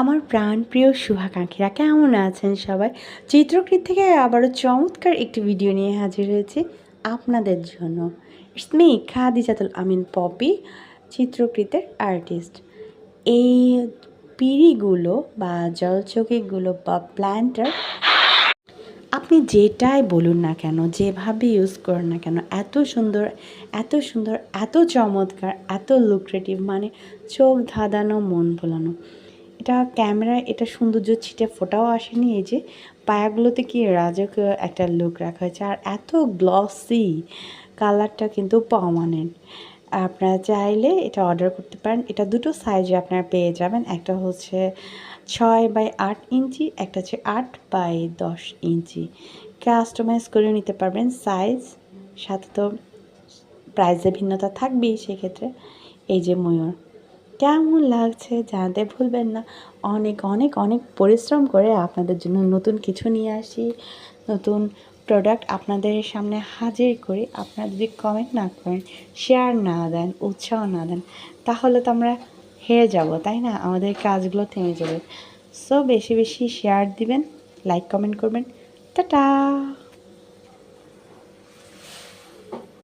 আমার প্রাণ প্রিয় শুভাকাঙ্ক্ষীরা, কেমন আছেন সবাই? চিত্রকৃত থেকে আবারও চমৎকার একটি ভিডিও নিয়ে হাজির হয়েছি আপনাদের জন্য। It's me Khadijatul Amin poppy, চিত্রকৃতের আর্টিস্ট এই পিড়িগুলো বা জলচকিগুলো বা প্ল্যান্টার আপনি যেটাই বলুন না কেন, যেভাবে ইউজ করুন না কেন, এত সুন্দর এত সুন্দর, এত চমৎকার, এত লুক্রেটিভ মানে চোখ ধাঁধানো, মন ভোলানো। এটা ক্যামেরায়, এটা সৌন্দর্য ছিটে ফোটাও আসেনি, এই যে পায়াগুলোতে কি রাজকীয় একটা লুক রাখা হয়েছে। আর এত গ্লসি কালারটা কিন্তু পার্মানেন্ট আপনারা চাইলে এটা অর্ডার করতে পারেন। এটা দুটো সাইজে আপনারা পেয়ে যাবেন। একটা হচ্ছে ছয় বাই আট ইঞ্চি, একটা হচ্ছে আট বাই দশ ইঞ্চি। কাস্টমাইজ করে নিতে পারবেন সাইজ সাথে তো প্রাইসে ভিন্নতা থাকবেই সেক্ষেত্রে। এই যে ময়ূর। কেমন লাগছে জানতে ভুলবেন না। অনেক অনেক অনেক পরিশ্রম করে আপনাদের জন্য নতুন কিছু নিয়ে আসি। নতুন প্রোডাক্ট আপনাদের সামনে হাজির করি। আপনারা যদি কমেন্ট না করেন শেয়ার না দেন, উৎসাহ না দেন, তাহলে তো আমরা হেরে যাব, তাই না? আমাদের কাজগুলো থেমে যাবে। সো বেশি বেশি শেয়ার দিবেন লাইক কমেন্ট করবেন। টাটা!